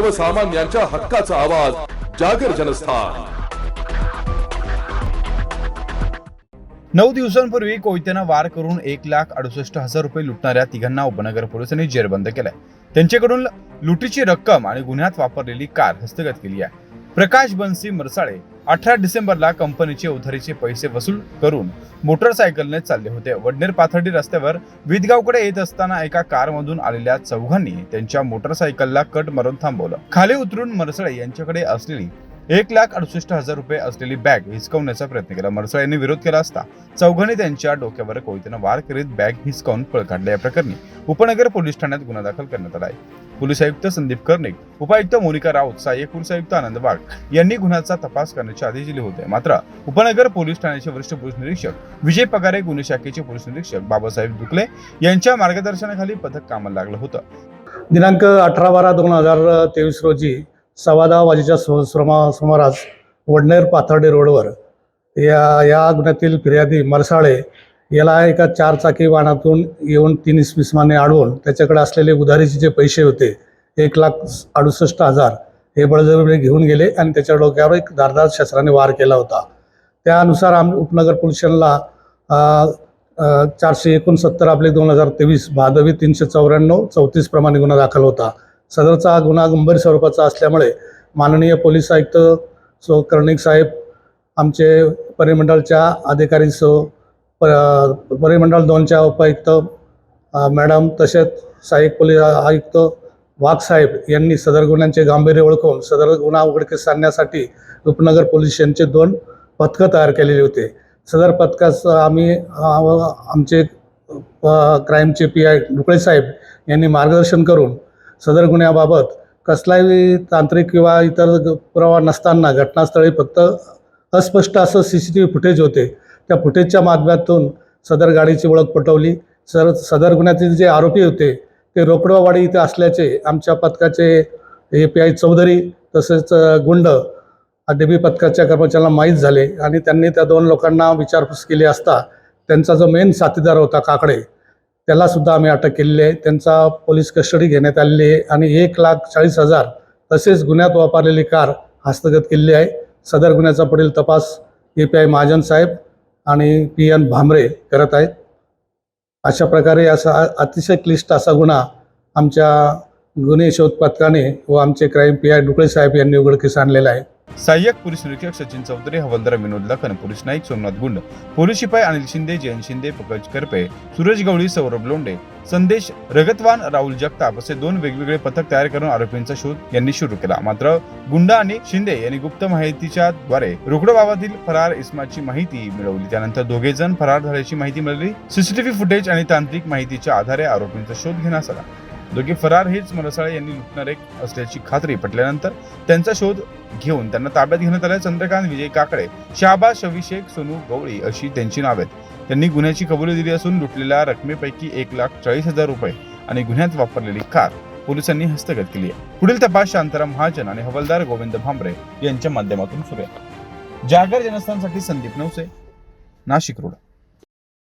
सर्वसामान्यांच्या हक्काचा आवाज जागर जनस्थान. नऊ दिवसांपूर्वी कोयत्यानं वार करून एक लाख अडुसष्ट हजार रुपये लुटणाऱ्या तिघांना उपनगर पोलिसांनी जेरबंद केलाय. त्यांच्याकडून लुटीची रक्कम आणि गुन्ह्यात वापरलेली कार हस्तगत केली आहे. प्रकाश बनसी मरसाळे अठरा डिसेंबरला कंपनीचे उधारीचे पैसे वसूल करून मोटरसायकलने चालले होते. वडनेर पाथर्डी रस्त्यावर विदगावकडे येत असताना एका कारमधून आलेल्या चौघांनी त्यांच्या मोटरसायकलला कट मारून थांबवलं. खाली उतरून मरसळे यांच्याकडे असलेली एक लाख अडुसष्ट हजार रुपये असलेली बॅग हिसकवण्याचा प्रयत्न केला. मरसळ यांनी विरोध केला असता चौघांनी त्यांच्या डोक्यावर कोयत्यानं वार करीत बॅग हिसकावून पळ काढले. या प्रकरणी उपनगर पोलीस ठाण्यात गुन्हा दाखल करण्यात आला आहे. पोलीस आयुक्त संदीप कर्णिक उपायुक्त मोनिका राऊत सहाय्यक पोलीस आयुक्त आनंद वाघ यांनी गुन्ह्याचा तपास करण्याचे आदेश दिले होते. मात्र उपनगर पोलीस ठाण्याचे वरिष्ठ पोलीस निरीक्षक विजय पगारे गुन्हे शाखेचे पोलीस निरीक्षक बाबासाहेब दुकले यांच्या मार्गदर्शनाखाली पथक कामाला लागलं होतं. दिनांक अठरा बारा दोन हजार तेवीस रोजी सव्वा दहा वाजेच्या सुमा सुमारास वडनेर पाथर्डे रोडवर या या गुन्ह्यातील फिर्यादी मरसाळे याला एका चारचाकी वाहनातून येऊन तीन इसमिसमाने अडवून त्याच्याकडे असलेले उधारीचे जे पैसे होते एक लाख अडुसष्ट हजार हे बळजबरीने घेऊन गेले आणि त्याच्या डोक्यावर एक धारदार शस्त्राने वार केला होता. त्यानुसार आम उपनगर पोलिसांना चारशे एकोणसत्तर आपले दोन हजार तेवीस भादवी तीनशे चौऱ्याण्णव चौतीस प्रमाणे गुन्हा दाखल होता. सदरचा हा गुन्हा गंभीर स्वरूपाचा असल्यामुळे माननीय पोलीस आयुक्त सो कर्णिक साहेब आमचे परिमंडळच्या अधिकारी सो प परिमंडळ दोनच्या उपायुक्त मॅडम तसेच सहाय्यक पोलीस आयुक्त वाघसाहेब यांनी सदर गुन्ह्यांचे गांभीर्य ओळखून सदर गुन्हा उघडकीस आणण्यासाठी उपनगर पोलीस स्टेशनचे दोन पथकं तयार केलेली होते. सदर पथकास आम्ही आमचे क्राईमचे पी आय डुकळे साहेब यांनी मार्गदर्शन करून सदर गुन्ह्याबाबत कसलाही तांत्रिक किंवा इतर पुरावा नसताना घटनास्थळी फक्त अस्पष्ट असं C C T V footage होते. त्या फुटेजच्या माध्यमातून सदर गाडीची ओळख पटवली. सर सदर गुन्ह्यातील जे आरोपी होते ते रोकडवाडी इथे असल्याचे आमच्या पथकाचे ए पी आय चौधरी तसेच गुंड गुंड डीबी पथकाच्या कर्मचाऱ्यांना माहीत झाले आणि त्यांनी त्या दोन लोकांना विचारपूस केली असता त्यांचा जो मेन साथीदार होता काकडे त्याला सुद्धा आम्ही अटक केलेली आहे. त्यांचा पोलीस कस्टडी घेण्यात आलेली आहे आणि एक लाख चाळीस हजार तसेच गुन्ह्यात वापरलेली कार हस्तगत केलेली आहे. सदर गुन्ह्याचा पुढील तपास A P I Mahajan Saheb आणि पी एन भामरे करत आहेत. अशा प्रकारे असा अतिशय क्लिष्ट असा गुन्हा आमच्या गुन्हे शोध पथकाने व आमचे crime P I Dukle Saheb यांनी उघडकीस आणलेला आहे. सहाय्यक पोलीस निरीक्षक सचिन चौधरी हवलदार विनोद लखन पोलीस नाईक सोमनाथ गुंड पोलीस शिपाई अनिल शिंदे जयंत शिंदे पंकज करपे सूरज गवळी सौरभ लोंडे संदेश रगतवान राहुल जगताप असे दोन वेगवेगळे पथक तयार करून आरोपींचा शोध यांनी सुरू केला. मात्र गुंडा आणि शिंदे यांनी गुप्त माहितीच्या द्वारे रुग्णबाबातील फरार इस्माची माहिती मिळवली. त्यानंतर दोघे जण फरार झाल्याची माहिती मिळाली. सीसीटीव्ही फुटेज आणि तांत्रिक माहितीच्या आधारे आरोपींचा शोध घेण्यात आला. दोघे फरार हेच मनसाळे यांनी लुटणारे असल्याची खात्री पटल्यानंतर त्यांचा शोध घेऊन त्यांना ताब्यात घेण्यात आल्या चंद्रकांत विजय काकडे शाहबाज शविशेख सोनू गवळी अशी त्यांची नाव आहेत. त्यांनी गुन्ह्याची कबुली दिली असून लुटलेल्या रकमेपैकी एक लाख चाळीस हजार रुपये आणि गुन्ह्यात वापरलेली कार पोलिसांनी हस्तगत केली आहे. पुढील तपास शांताराम महाजन आणि हवालदार गोविंद भांबरे यांच्या माध्यमातून सुरू आहे. जागर जनस्थानसाठी संदीप नवसे नाशिक रोड.